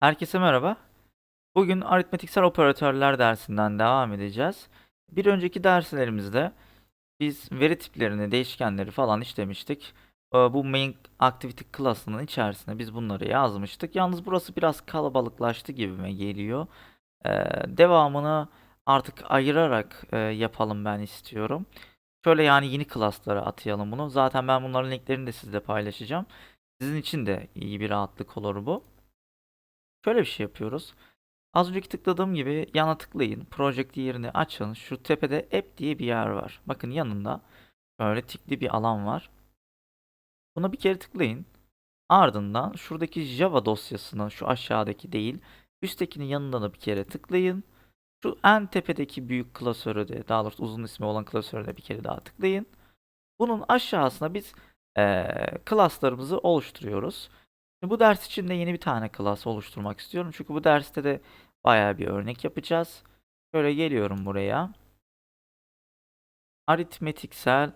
Herkese merhaba. Bugün aritmetiksel operatörler dersinden devam edeceğiz. Bir önceki derslerimizde biz veri tiplerini, değişkenleri falan işlemiştik. Ee, Bu main activity class'ının içerisine biz bunları yazmıştık. Yalnız burası biraz kalabalıklaştı gibime geliyor. Ee, Devamını artık ayırarak e, yapalım ben istiyorum. Şöyle yani yeni class'lara atayalım bunu. Zaten ben bunların linklerini de sizle paylaşacağım. Sizin için de iyi bir rahatlık olur bu. Şöyle bir şey yapıyoruz. Az önceki tıkladığım gibi yana tıklayın. Project yerini açın. Şu tepede app diye bir yer var. Bakın yanında böyle tikli bir alan var. Buna bir kere tıklayın. Ardından şuradaki Java dosyasına şu aşağıdaki değil, üsttekinin yanında da bir kere tıklayın. Şu en tepedeki büyük klasörü de, daha doğrusu uzun ismi olan klasörü de bir kere daha tıklayın. Bunun aşağısına biz eee class'larımızı oluşturuyoruz. Bu ders için de yeni bir tane class oluşturmak istiyorum. Çünkü bu derste de bayağı bir örnek yapacağız. Şöyle geliyorum buraya. Aritmetiksel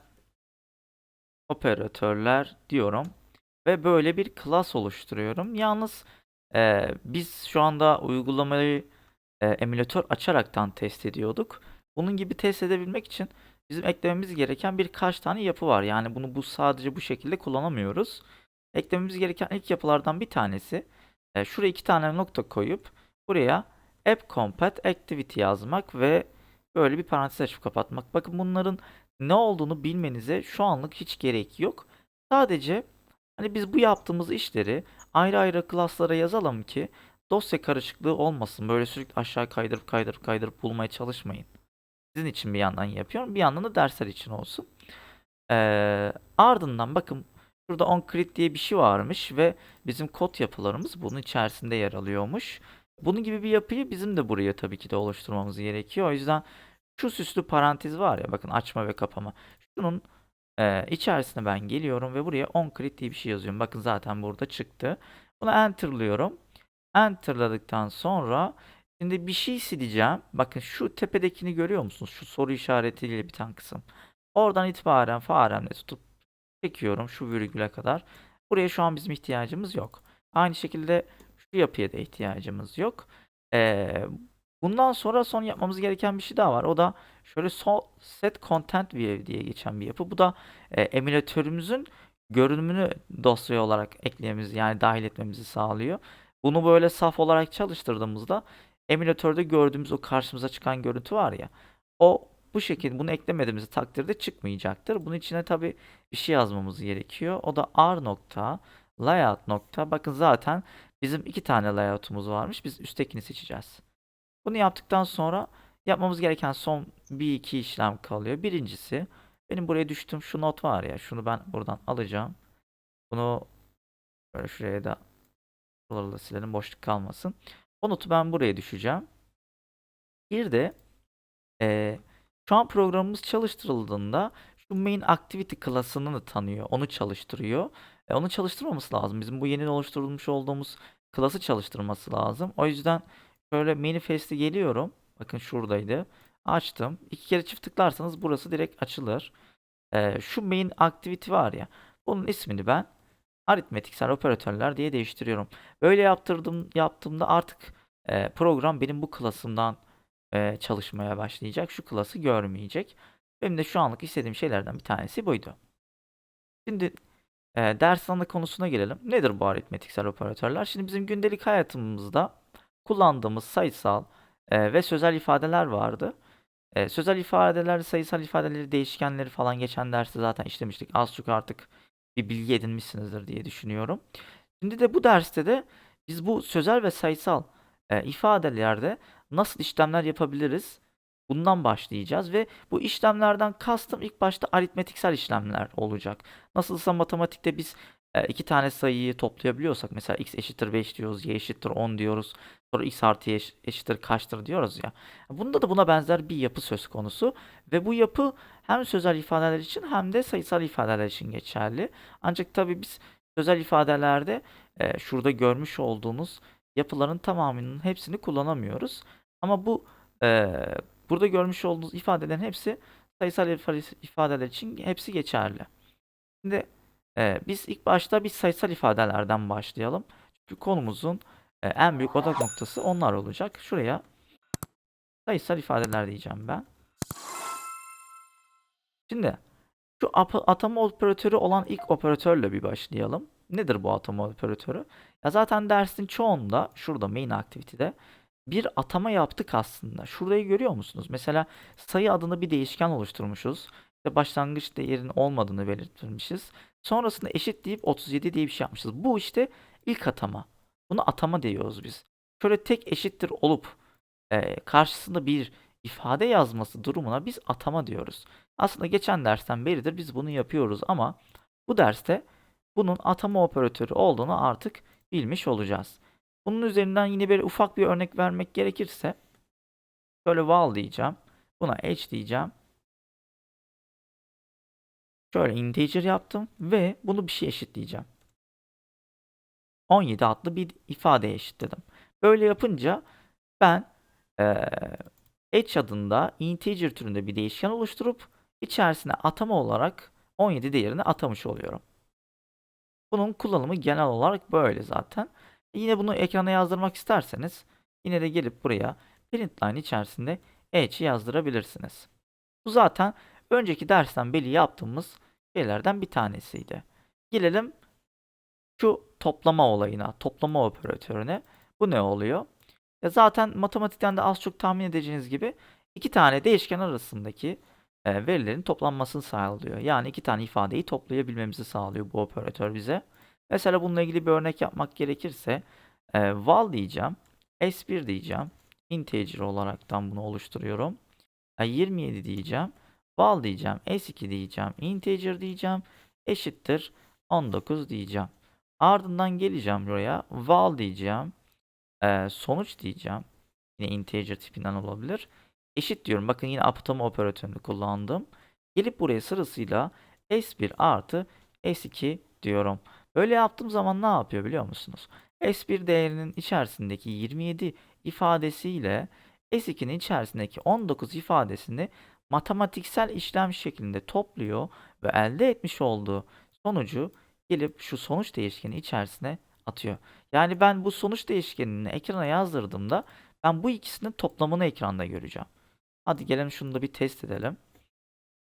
operatörler diyorum. Ve böyle bir class oluşturuyorum. Yalnız eee, biz şu anda uygulamayı eee, emülatör açaraktan test ediyorduk. Bunun gibi test edebilmek için bizim eklememiz gereken birkaç tane yapı var. Yani bunu bu sadece bu şekilde kullanamıyoruz. Eklememiz gereken ilk yapılardan bir tanesi e, şuraya iki tane nokta koyup buraya app compat activity yazmak ve böyle bir parantez açıp kapatmak. Bakın bunların ne olduğunu bilmenize şu anlık hiç gerek yok. Sadece hani biz bu yaptığımız işleri ayrı ayrı class'lara yazalım ki dosya karışıklığı olmasın. Böyle sürekli aşağı kaydırıp kaydırıp kaydırıp bulmaya çalışmayın. Sizin için bir yandan yapıyorum. Bir yandan da dersler için olsun. Ee, ardından bakın Şurada onCrit diye bir şey varmış ve bizim kod yapılarımız bunun içerisinde yer alıyormuş. Bunun gibi bir yapıyı bizim de buraya tabii ki de oluşturmamız gerekiyor. O yüzden şu süslü parantez var ya bakın açma ve kapama. Şunun e, içerisine ben geliyorum ve buraya onCrit diye bir şey yazıyorum. Bakın zaten burada çıktı. Bunu enter'lıyorum. Enter'ladıktan sonra şimdi bir şey sileceğim. Bakın şu tepedekini görüyor musunuz? Şu soru işaretiyle biten kısım. Oradan itibaren faremle tutup çekiyorum şu virgüle kadar. Buraya şu an bizim ihtiyacımız yok. Aynı şekilde şu yapıya da ihtiyacımız yok. Ee, bundan sonra son yapmamız gereken bir şey daha var. O da şöyle so set content view diye geçen bir yapı. Bu da e, emülatörümüzün görünümünü dosya olarak eklememizi yani dahil etmemizi sağlıyor. Bunu böyle saf olarak çalıştırdığımızda emülatörde gördüğümüz o karşımıza çıkan görüntü var ya o bu şekilde bunu eklemediğimiz takdirde çıkmayacaktır. Bunun içine tabi bir şey yazmamız gerekiyor. O da r nokta layout nokta. Bakın zaten bizim iki tane layout'umuz varmış. Biz üsttekini seçeceğiz. Bunu yaptıktan sonra yapmamız gereken son bir iki işlem kalıyor. Birincisi benim buraya düştüğüm şu not var ya. Şunu ben buradan alacağım. Bunu böyle şuraya da buraları silelim boşluk kalmasın. O notu ben buraya düşeceğim. Bir de eee şu an programımız çalıştırıldığında şu main activity klasını da tanıyor. Onu çalıştırıyor. E, onu çalıştırmaması lazım. Bizim bu yeni oluşturulmuş olduğumuz klası çalıştırması lazım. O yüzden şöyle manifest'e geliyorum. Bakın şuradaydı. Açtım. İki kere çift tıklarsanız burası direkt açılır. E, şu main activity var ya. Bunun ismini ben aritmetiksel operatörler diye değiştiriyorum. Böyle yaptırdım yaptığımda artık e, program benim bu klasımdan e, çalışmaya başlayacak. Şu klası görmeyecek. Benim de şu anlık istediğim şeylerden bir tanesi buydu. Şimdi e, ders ana konusuna gelelim. Nedir bu aritmetiksel operatörler? Şimdi bizim gündelik hayatımızda kullandığımız sayısal e, ve sözel ifadeler vardı. E, sözel ifadeler, sayısal ifadeleri, değişkenleri falan geçen derste zaten işlemiştik. Az çok artık bir bilgi edinmişsinizdir diye düşünüyorum. Şimdi de bu derste de biz bu sözel ve sayısal e, ifadelerde nasıl işlemler yapabiliriz? Bundan başlayacağız ve bu işlemlerden kastım ilk başta aritmetiksel işlemler olacak. Nasılsa matematikte biz e, iki tane sayıyı toplayabiliyorsak mesela x eşittir 5 diyoruz, y eşittir 10 diyoruz. Sonra x artı y eş- eşittir kaçtır diyoruz ya. Bunda da buna benzer bir yapı söz konusu ve bu yapı hem sözel ifadeler için hem de sayısal ifadeler için geçerli. Ancak tabii biz sözel ifadelerde e, şurada görmüş olduğunuz yapıların tamamının hepsini kullanamıyoruz. Ama bu eee, burada görmüş olduğunuz ifadelerin hepsi sayısal ifa- ifadeler için hepsi geçerli. Şimdi eee, biz ilk başta bir sayısal ifadelerden başlayalım. Çünkü konumuzun e, en büyük odak noktası onlar olacak. Şuraya sayısal ifadeler diyeceğim ben. Şimdi şu atama operatörü olan ilk operatörle bir başlayalım. Nedir bu atama operatörü? Ya zaten dersin çoğunda şurada main activity'de bir atama yaptık aslında. Şurayı görüyor musunuz? Mesela sayı adını bir değişken oluşturmuşuz. İşte başlangıç değerin olmadığını belirtmişiz. Sonrasında eşit deyip 37 diye bir şey yapmışız. Bu işte ilk atama. Bunu atama diyoruz biz. Şöyle tek eşittir olup e, karşısında bir ifade yazması durumuna biz atama diyoruz. Aslında geçen dersten beridir biz bunu yapıyoruz ama bu derste bunun atama operatörü olduğunu artık bilmiş olacağız. Bunun üzerinden yine bir ufak bir örnek vermek gerekirse şöyle val diyeceğim. Buna h diyeceğim. Şöyle integer yaptım ve bunu bir şey eşitleyeceğim. 17 adlı bir ifadeye eşitledim. Böyle yapınca ben eee h adında integer türünde bir değişken oluşturup içerisine atama olarak 17 değerini atamış oluyorum. Bunun kullanımı genel olarak böyle zaten. Yine bunu ekrana yazdırmak isterseniz yine de gelip buraya println içerisinde h'i yazdırabilirsiniz. Bu zaten önceki dersten beri yaptığımız şeylerden bir tanesiydi. Gelelim şu toplama olayına, toplama operatörüne. Bu ne oluyor? Ya zaten matematikten de az çok tahmin edeceğiniz gibi iki tane değişken arasındaki e, verilerin toplanmasını sağlıyor. Yani iki tane ifadeyi toplayabilmemizi sağlıyor bu operatör bize. Mesela bununla ilgili bir örnek yapmak gerekirse e, val diyeceğim, s1 diyeceğim, integer olaraktan bunu oluşturuyorum. E, 27 diyeceğim, val diyeceğim, s2 diyeceğim, integer diyeceğim, eşittir 19 diyeceğim. Ardından geleceğim buraya, val diyeceğim, e, sonuç diyeceğim. Yine integer tipinden olabilir. Eşit diyorum. Bakın yine aptama operatörünü kullandım. Gelip buraya sırasıyla S1 artı S2 diyorum. Böyle yaptığım zaman ne yapıyor biliyor musunuz? S1 değerinin içerisindeki 27 ifadesiyle S2'nin içerisindeki 19 ifadesini matematiksel işlem şeklinde topluyor ve elde etmiş olduğu sonucu gelip şu sonuç değişkeni içerisine atıyor. Yani ben bu sonuç değişkenini ekrana yazdırdığımda ben bu ikisinin toplamını ekranda göreceğim. Hadi gelin şunu da bir test edelim.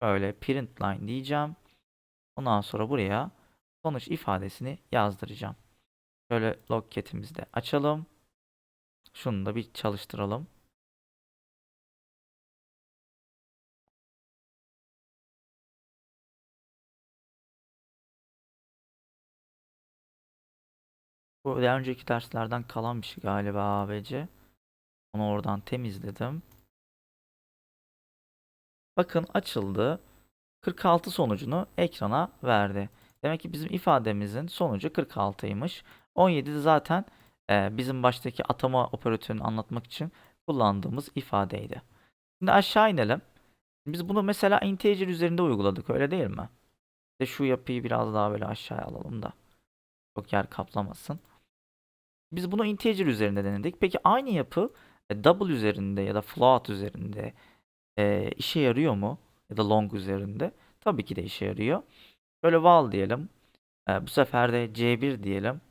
Böyle println diyeceğim. Ondan sonra buraya sonuç ifadesini yazdıracağım. Şöyle logcat'imizi de açalım. Şunu da bir çalıştıralım. Bu daha önceki derslerden kalan bir şey galiba ABC. Onu oradan temizledim. Bakın açıldı. 46 sonucunu ekrana verdi. Demek ki bizim ifademizin sonucu 46'ymış. 17 de zaten e, bizim baştaki atama operatörünü anlatmak için kullandığımız ifadeydi. Şimdi aşağı inelim. Biz bunu mesela integer üzerinde uyguladık öyle değil mi? İşte şu yapıyı biraz daha böyle aşağıya alalım da. Çok yer kaplamasın. Biz bunu integer üzerinde denedik. Peki aynı yapı e, double üzerinde ya da float üzerinde e, işe yarıyor mu? Ya da long üzerinde. Tabii ki de işe yarıyor. Şöyle val diyelim. E, bu sefer de c1 diyelim.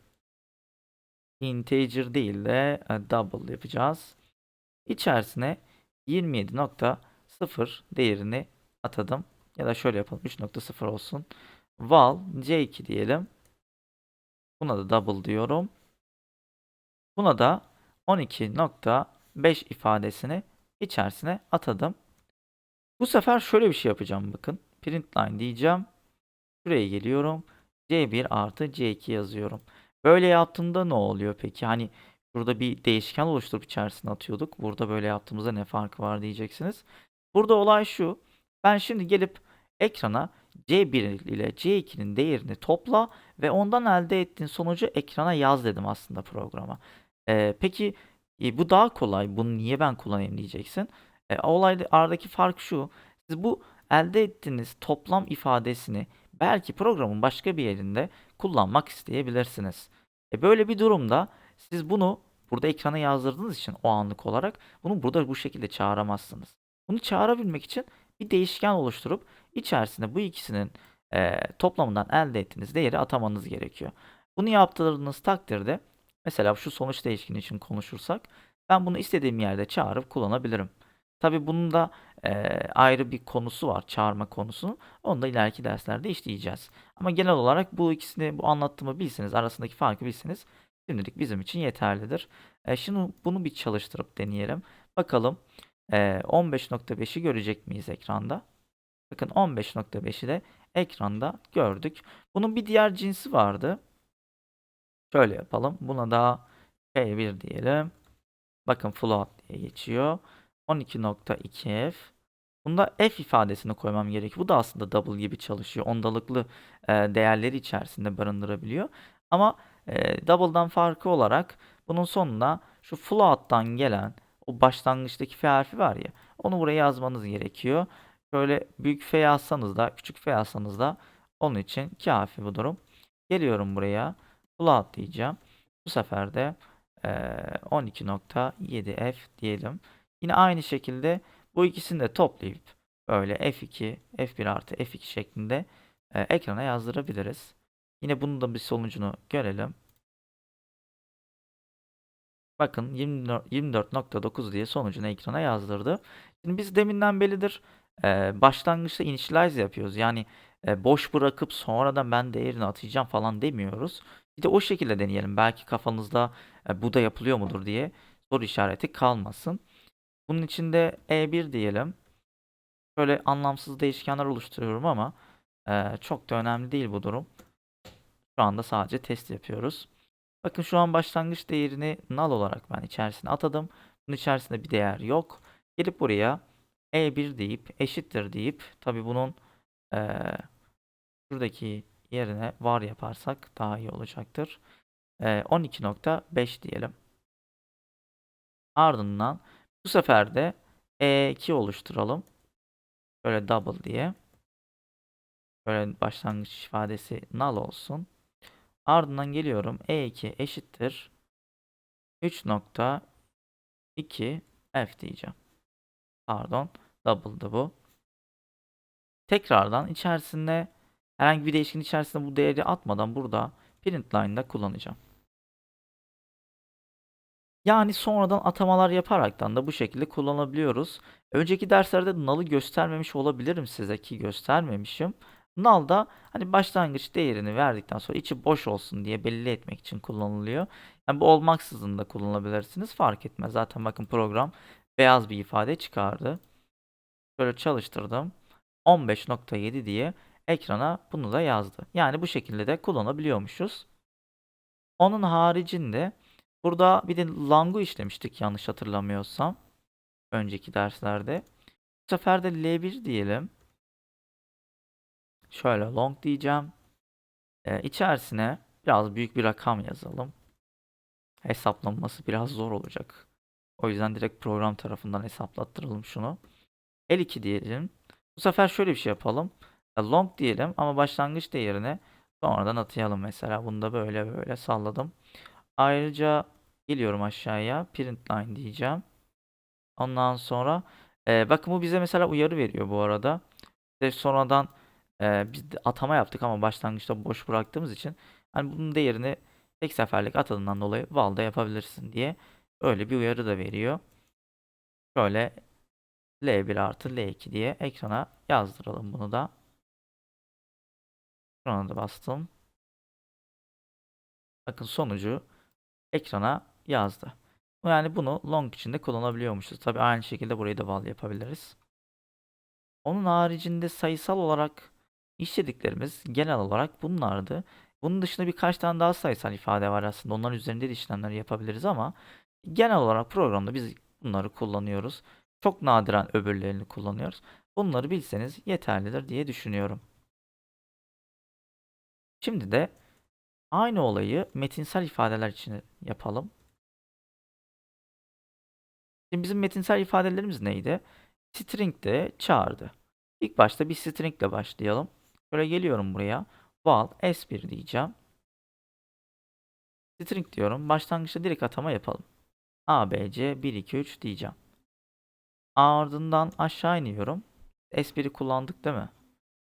Integer değil de e, double yapacağız. İçerisine 27.0 değerini atadım. Ya da şöyle yapalım. 3.0 olsun. Val c2 diyelim. Buna da double diyorum. Buna da 12.5 ifadesini içerisine atadım. Bu sefer şöyle bir şey yapacağım bakın. Println diyeceğim. Şuraya geliyorum. C1 artı C2 yazıyorum. Böyle yaptığımda ne oluyor peki? Hani burada bir değişken oluşturup içerisine atıyorduk. Burada böyle yaptığımızda ne farkı var diyeceksiniz. Burada olay şu. Ben şimdi gelip ekrana C1 ile C2'nin değerini topla ve ondan elde ettiğin sonucu ekrana yaz dedim aslında programa. Ee, peki e, bu daha kolay. Bunu niye ben kullanayım diyeceksin. E, olayda aradaki fark şu. Siz bu elde ettiğiniz toplam ifadesini belki programın başka bir yerinde kullanmak isteyebilirsiniz. E, böyle bir durumda siz bunu burada ekrana yazdırdığınız için o anlık olarak bunu burada bu şekilde çağıramazsınız. Bunu çağırabilmek için bir değişken oluşturup içerisine bu ikisinin e, toplamından elde ettiğiniz değeri atamanız gerekiyor. Bunu yaptığınız takdirde Mesela şu sonuç değişkeni için konuşursak ben bunu istediğim yerde çağırıp kullanabilirim. Tabii bunun da eee, ayrı bir konusu var çağırma konusu. Onu da ileriki derslerde işleyeceğiz. Ama genel olarak bu ikisini bu anlattığımı bilseniz arasındaki farkı bilseniz şimdilik bizim için yeterlidir. E, şimdi bunu bir çalıştırıp deneyelim. Bakalım eee 15.5'i görecek miyiz ekranda? Bakın 15.5'i de ekranda gördük. Bunun bir diğer cinsi vardı. Şöyle yapalım. Buna da P1 diyelim. Bakın float diye geçiyor. 12.2f. Bunda f ifadesini koymam gerekiyor. Bu da aslında double gibi çalışıyor. Ondalıklı e, değerleri içerisinde barındırabiliyor. Ama e, double'dan farkı olarak bunun sonuna şu float'tan gelen o başlangıçtaki f harfi var ya onu buraya yazmanız gerekiyor. Şöyle büyük f yazsanız da küçük f yazsanız da onun için kafi bu durum. Geliyorum buraya. Float diyeceğim. Bu sefer de e, 12.7f diyelim. Yine aynı şekilde bu ikisini de toplayıp böyle F2, F1 artı F2 şeklinde e, ekrana yazdırabiliriz. Yine bunun da bir sonucunu görelim. Bakın 24 24.9 diye sonucunu ekrana yazdırdı. Şimdi biz deminden beridir e, başlangıçta initialize yapıyoruz. Yani e, boş bırakıp sonradan ben değerini atayacağım falan demiyoruz. Bir de o şekilde deneyelim. Belki kafanızda e, bu da yapılıyor mudur diye soru işareti kalmasın. Bunun için de E1 diyelim. Böyle anlamsız değişkenler oluşturuyorum ama e, çok da önemli değil bu durum. Şu anda sadece test yapıyoruz. Bakın şu an başlangıç değerini null olarak ben içerisine atadım. Bunun içerisinde bir değer yok. Gelip buraya E1 deyip eşittir deyip tabi bunun e, şuradaki yerine var yaparsak daha iyi olacaktır. E, 12.5 diyelim. Ardından bu sefer de E2 oluşturalım. Böyle double diye. Böyle başlangıç ifadesi null olsun. Ardından geliyorum. E2 eşittir. 3.2 F diyeceğim. Pardon. Double'dı bu. Tekrardan içerisinde herhangi bir değişken içerisinde bu değeri atmadan burada print line'da kullanacağım. Yani sonradan atamalar yaparaktan da bu şekilde kullanabiliyoruz. Önceki derslerde null'ı göstermemiş olabilirim size ki göstermemişim. Null da hani başlangıç değerini verdikten sonra içi boş olsun diye belli etmek için kullanılıyor. Yani bu olmaksızın da kullanabilirsiniz. Fark etmez. Zaten bakın program beyaz bir ifade çıkardı. Böyle çalıştırdım. 15.7 diye ekrana bunu da yazdı. Yani bu şekilde de kullanabiliyormuşuz. Onun haricinde burada bir de lang'u işlemiştik yanlış hatırlamıyorsam. Önceki derslerde. Bu sefer de L1 diyelim. Şöyle long diyeceğim. Ee, içerisine biraz büyük bir rakam yazalım. Hesaplanması biraz zor olacak. O yüzden direkt program tarafından hesaplattıralım şunu. L2 diyelim. Bu sefer şöyle bir şey yapalım. Long diyelim ama başlangıç değerine sonradan atayalım mesela. Bunu da böyle böyle salladım. Ayrıca geliyorum aşağıya. Print line diyeceğim. Ondan sonra e, bakın bu bize mesela uyarı veriyor bu arada. İşte sonradan e, biz atama yaptık ama başlangıçta boş bıraktığımız için hani bunun değerini tek seferlik atadığından dolayı valda yapabilirsin diye öyle bir uyarı da veriyor. Şöyle L1 artı L2 diye ekrana yazdıralım bunu da. Şuna da bastım. Bakın sonucu ekrana yazdı. Yani bunu long içinde kullanabiliyormuşuz. Tabi aynı şekilde burayı da val yapabiliriz. Onun haricinde sayısal olarak işlediklerimiz genel olarak bunlardı. Bunun dışında birkaç tane daha sayısal ifade var aslında. Onların üzerinde de işlemler yapabiliriz ama genel olarak programda biz bunları kullanıyoruz. Çok nadiren öbürlerini kullanıyoruz. Bunları bilseniz yeterlidir diye düşünüyorum. Şimdi de aynı olayı metinsel ifadeler için yapalım. Şimdi bizim metinsel ifadelerimiz neydi? String de çağırdı. İlk başta bir string ile başlayalım. Şöyle geliyorum buraya. Val s1 diyeceğim. String diyorum. Başlangıçta direkt atama yapalım. abc 1 2 3 diyeceğim. Ardından aşağı iniyorum. S1'i kullandık değil mi?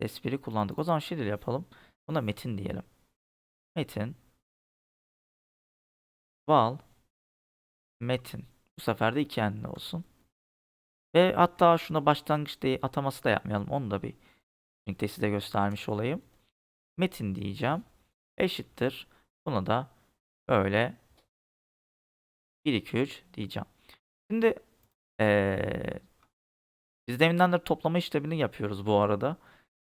S1'i kullandık. O zaman şöyle yapalım. Buna metin diyelim. Metin val metin. Bu sefer de iki enli olsun. Ve hatta şuna başlangıç ataması da yapmayalım. Onu da bir linkte size göstermiş olayım. Metin diyeceğim. Eşittir. Buna da böyle 1 2 3 diyeceğim. Şimdi eee biz deminden de toplama işlemini yapıyoruz bu arada.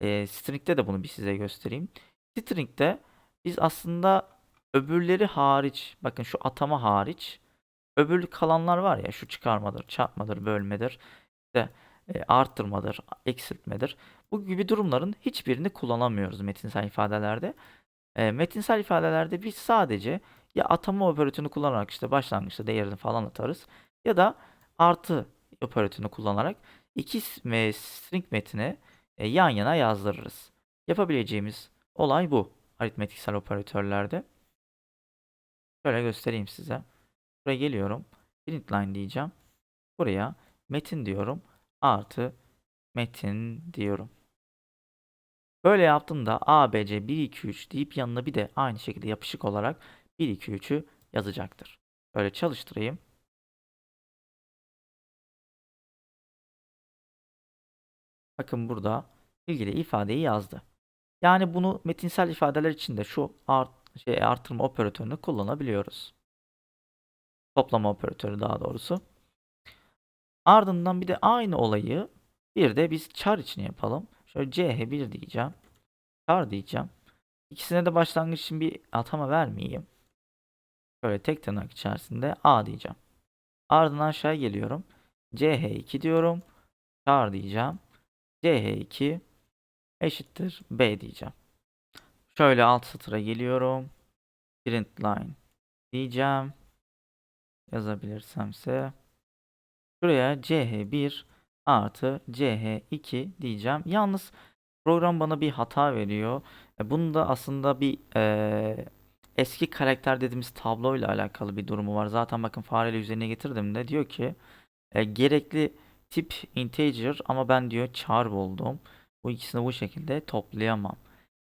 Eee string'de de bunu bir size göstereyim. String'de biz aslında öbürleri hariç, bakın şu atama hariç, öbür kalanlar var ya, şu çıkarmadır, çarpmadır, bölmedir, işte e, arttırmadır, eksiltmedir. Bu gibi durumların hiçbirini kullanamıyoruz metinsel ifadelerde. E, metinsel ifadelerde biz sadece ya atama operatörünü kullanarak işte başlangıçta değerini falan atarız ya da artı operatörünü kullanarak iki string metni e, yan yana yazdırırız. Yapabileceğimiz olay bu aritmetiksel operatörlerde. Şöyle göstereyim size. Buraya geliyorum. Println diyeceğim. Buraya metin diyorum. Artı metin diyorum. Böyle yaptığımda A, B, C 1, 2, 3 deyip yanına bir de aynı şekilde yapışık olarak 1, 2, 3'ü yazacaktır. Böyle çalıştırayım. Bakın burada ilgili ifadeyi yazdı. Yani bunu metinsel ifadeler için de şu art, şey, artırma operatörünü kullanabiliyoruz. Toplama operatörü daha doğrusu. Ardından bir de aynı olayı bir de biz char için yapalım. Şöyle ch1 diyeceğim. Char diyeceğim. İkisine de başlangıç için bir atama vermeyeyim. Şöyle tek tırnak içerisinde a diyeceğim. Ardından aşağıya geliyorum. ch2 diyorum. Char diyeceğim. ch2 eşittir b diyeceğim. Şöyle alt satıra geliyorum. Println diyeceğim. Yazabilirsemse. Şuraya ch1 artı ch2 diyeceğim. Yalnız program bana bir hata veriyor. E, Bunun da aslında bir e, eski karakter dediğimiz tablo ile alakalı bir durumu var. Zaten bakın fareyle üzerine getirdim de diyor ki e, gerekli tip integer ama ben diyor char buldum. Bu ikisini bu şekilde toplayamam.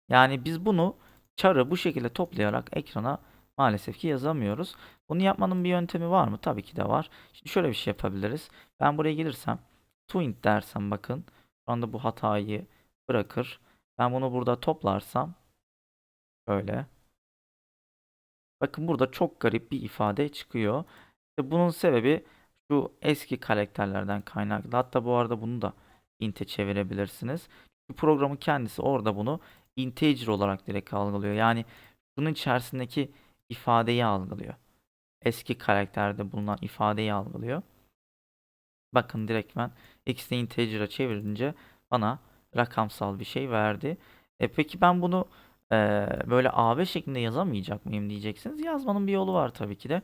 Yani biz bunu char'ı bu şekilde toplayarak ekrana maalesef ki yazamıyoruz. Bunu yapmanın bir yöntemi var mı? Tabii ki de var. Şimdi şöyle bir şey yapabiliriz. Ben buraya gelirsem toint dersem bakın şu anda bu hatayı bırakır. Ben bunu burada toplarsam böyle. Bakın burada çok garip bir ifade çıkıyor. İşte bunun sebebi şu eski karakterlerden kaynaklı. Hatta bu arada bunu da int'e çevirebilirsiniz. Bu programın kendisi orada bunu integer olarak direkt algılıyor. Yani bunun içerisindeki ifadeyi algılıyor. Eski karakterde bulunan ifadeyi algılıyor. Bakın direkt ben x'de integer'a çevirince bana rakamsal bir şey verdi. E peki ben bunu e, böyle AB şeklinde yazamayacak mıyım diyeceksiniz. Yazmanın bir yolu var tabii ki de.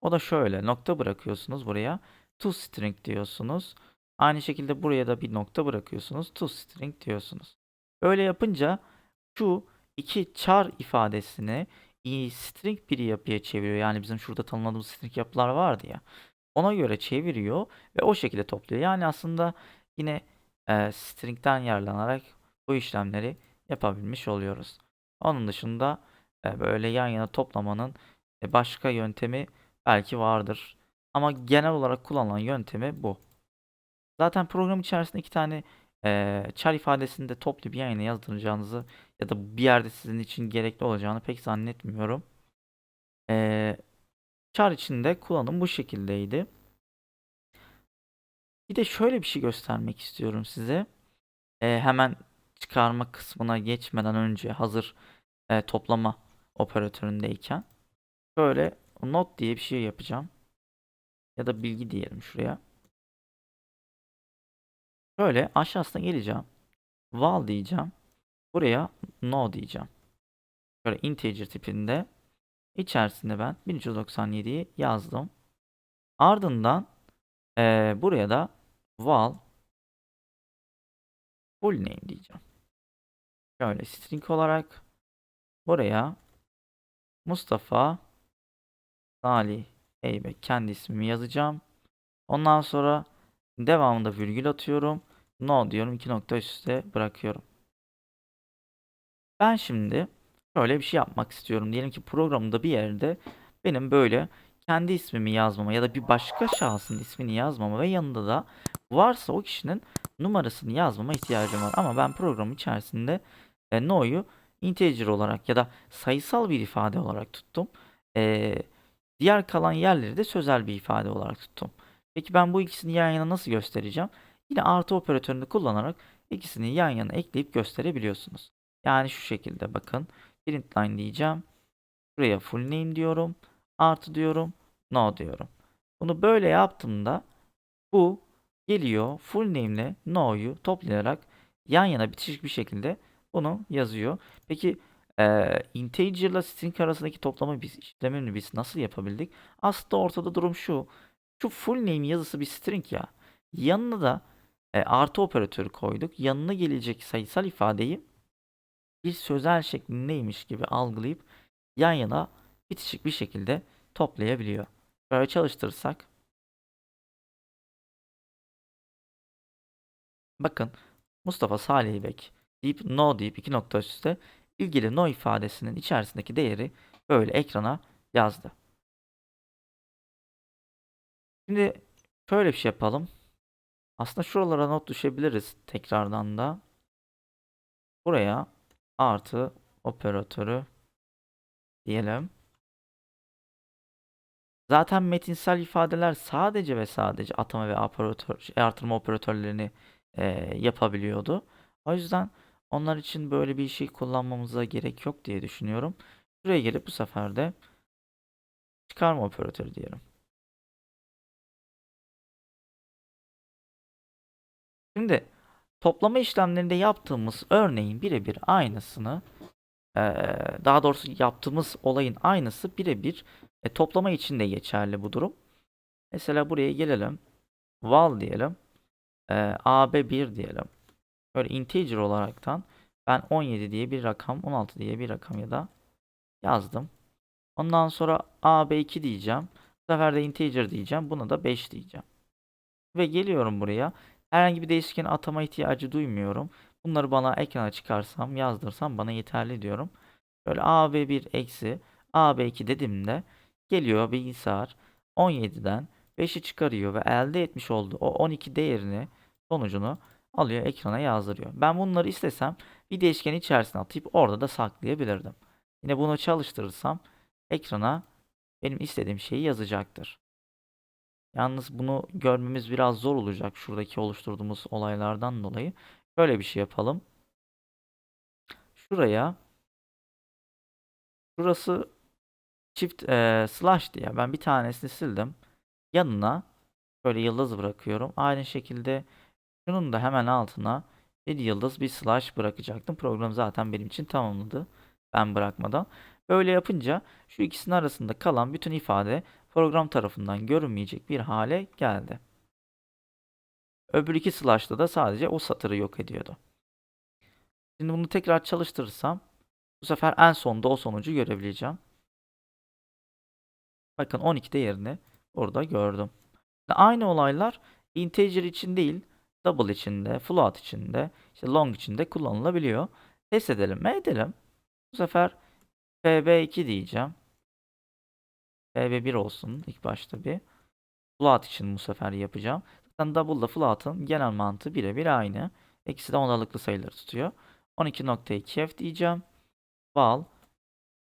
O da şöyle nokta bırakıyorsunuz buraya. toString diyorsunuz. Aynı şekilde buraya da bir nokta bırakıyorsunuz. toString diyorsunuz. Öyle yapınca şu iki char ifadesini i- string bir yapıya çeviriyor. Yani bizim şurada tanımladığımız string yapılar vardı ya. Ona göre çeviriyor ve o şekilde topluyor. Yani aslında yine e, string'den yararlanarak bu işlemleri yapabilmiş oluyoruz. Onun dışında e, böyle yan yana toplamanın e, başka yöntemi belki vardır. Ama genel olarak kullanılan yöntemi bu. Zaten program içerisinde iki tane e, char ifadesini de toplayıp yan yana yazdıracağınızı ya da bir yerde sizin için gerekli olacağını pek zannetmiyorum. E, char içinde kullanım bu şekildeydi. Bir de şöyle bir şey göstermek istiyorum size. E, hemen çıkarma kısmına geçmeden önce hazır e, toplama operatöründeyken şöyle not diye bir şey yapacağım. Ya da bilgi diyelim şuraya. Şöyle aşağısına geleceğim. Val diyeceğim. Buraya no diyeceğim. Şöyle integer tipinde içerisinde ben 1397'yi yazdım. Ardından e, buraya da val full name diyeceğim. Şöyle string olarak buraya Mustafa Salih Eybek kendi ismimi yazacağım. Ondan sonra devamında virgül atıyorum. No diyorum. iki nokta üstte bırakıyorum. Ben şimdi şöyle bir şey yapmak istiyorum. Diyelim ki programda bir yerde benim böyle kendi ismimi yazmama ya da bir başka şahsın ismini yazmama ve yanında da varsa o kişinin numarasını yazmama ihtiyacım var. Ama ben program içerisinde e, no'yu integer olarak ya da sayısal bir ifade olarak tuttum. E, diğer kalan yerleri de sözel bir ifade olarak tuttum. Peki ben bu ikisini yan yana nasıl göstereceğim? Yine artı operatörünü kullanarak ikisini yan yana ekleyip gösterebiliyorsunuz. Yani şu şekilde bakın. Println diyeceğim. Buraya full name diyorum. Artı diyorum. No diyorum. Bunu böyle yaptığımda bu geliyor full name ile no'yu toplayarak yan yana bitişik bir şekilde bunu yazıyor. Peki e, integer ile string arasındaki toplama biz işlemini biz nasıl yapabildik? Aslında ortada durum şu. Şu full name yazısı bir string ya. Yanına da e, artı operatörü koyduk. Yanına gelecek sayısal ifadeyi bir sözel şeklindeymiş gibi algılayıp yan yana bitişik bir şekilde toplayabiliyor. Böyle çalıştırırsak bakın Mustafa Salih Bek deyip no deyip iki nokta üstte ilgili no ifadesinin içerisindeki değeri böyle ekrana yazdı. Şimdi şöyle bir şey yapalım. Aslında şuralara not düşebiliriz tekrardan da. Buraya artı operatörü diyelim. Zaten metinsel ifadeler sadece ve sadece atama ve operatör, şey, artırma operatörlerini e, yapabiliyordu. O yüzden onlar için böyle bir şey kullanmamıza gerek yok diye düşünüyorum. Buraya gelip bu sefer de çıkarma operatörü diyelim. Şimdi toplama işlemlerinde yaptığımız örneğin birebir aynısını daha doğrusu yaptığımız olayın aynısı birebir e, toplama için de geçerli bu durum. Mesela buraya gelelim. Val diyelim. Eee AB1 diyelim. Böyle integer olaraktan ben 17 diye bir rakam, 16 diye bir rakam ya da yazdım. Ondan sonra AB2 diyeceğim. Bu sefer de integer diyeceğim. Buna da 5 diyeceğim. Ve geliyorum buraya. Herhangi bir değişken atama ihtiyacı duymuyorum. Bunları bana ekrana çıkarsam, yazdırsam bana yeterli diyorum. Böyle AB1 eksi AB2 dediğimde geliyor bilgisayar 17'den 5'i çıkarıyor ve elde etmiş olduğu o 12 değerini sonucunu alıyor ekrana yazdırıyor. Ben bunları istesem bir değişken içerisine atıp orada da saklayabilirdim. Yine bunu çalıştırırsam ekrana benim istediğim şeyi yazacaktır. Yalnız bunu görmemiz biraz zor olacak şuradaki oluşturduğumuz olaylardan dolayı. Böyle bir şey yapalım. Şuraya Şurası çift e, slash diye. Ben bir tanesini sildim. Yanına böyle yıldız bırakıyorum. Aynı şekilde şunun da hemen altına bir yıldız bir slash bırakacaktım. Program zaten benim için tamamladı. Ben bırakmadan. Böyle yapınca şu ikisinin arasında kalan bütün ifade program tarafından görünmeyecek bir hale geldi. Öbür iki slash'ta da sadece o satırı yok ediyordu. Şimdi bunu tekrar çalıştırırsam bu sefer en sonda o sonucu görebileceğim. Bakın 12 değerini orada gördüm. Aynı olaylar integer için değil, double içinde, float içinde, işte long içinde kullanılabiliyor. Test edelim? Edelim. Bu sefer fb2 diyeceğim. Fb1 olsun ilk başta bir. Float için bu sefer yapacağım. Zaten double ile float'ın genel mantığı birebir aynı. İkisi de onalıklı sayıları tutuyor. 12.2f diyeceğim. Val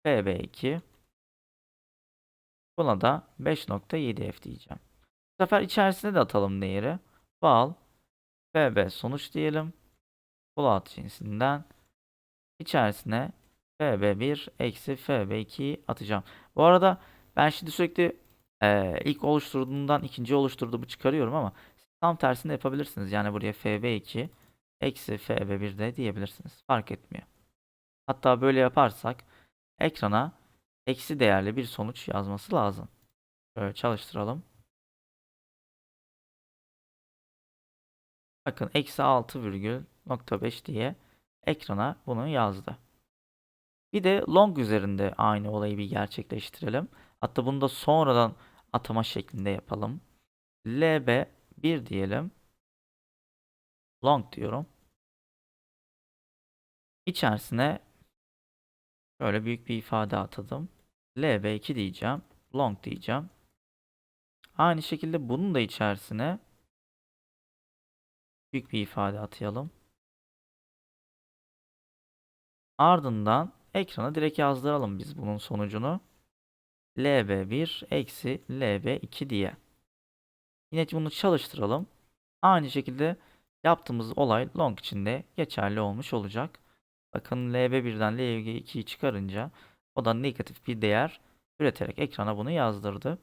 fb2 Buna da 5.7f diyeceğim. Bu sefer içerisine de atalım değeri. Val fb sonuç diyelim. Float cinsinden içerisine fb1 eksi fb2 atacağım. Bu arada ben şimdi sürekli e, ilk oluşturduğumdan ikinci oluşturduğumu çıkarıyorum ama tam tersini yapabilirsiniz. Yani buraya fb2 eksi fb1 de diyebilirsiniz. Fark etmiyor. Hatta böyle yaparsak ekrana eksi değerli bir sonuç yazması lazım. Böyle çalıştıralım. Bakın eksi 6,5 diye ekrana bunu yazdı. Bir de long üzerinde aynı olayı bir gerçekleştirelim. Hatta bunu da sonradan atama şeklinde yapalım. lb1 diyelim. Long diyorum. İçerisine Böyle büyük bir ifade atadım. LB2 diyeceğim. long diyeceğim. Aynı şekilde bunun da içerisine büyük bir ifade atayalım. Ardından ekrana direkt yazdıralım biz bunun sonucunu. Lb1 eksi lb2 diye. Yine bunu çalıştıralım. Aynı şekilde yaptığımız olay long içinde geçerli olmuş olacak. Bakın lb1'den lb2'yi çıkarınca o da negatif bir değer üreterek ekrana bunu yazdırdı.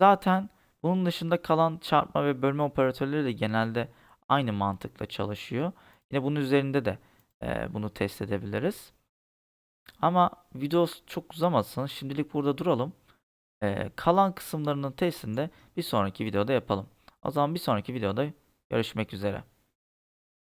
Zaten bunun dışında kalan çarpma ve bölme operatörleri de genelde aynı mantıkla çalışıyor. Yine bunun üzerinde de e, bunu test edebiliriz. Ama video çok uzamasın. Şimdilik burada duralım. E, kalan kısımlarının testini de bir sonraki videoda yapalım. O zaman bir sonraki videoda görüşmek üzere.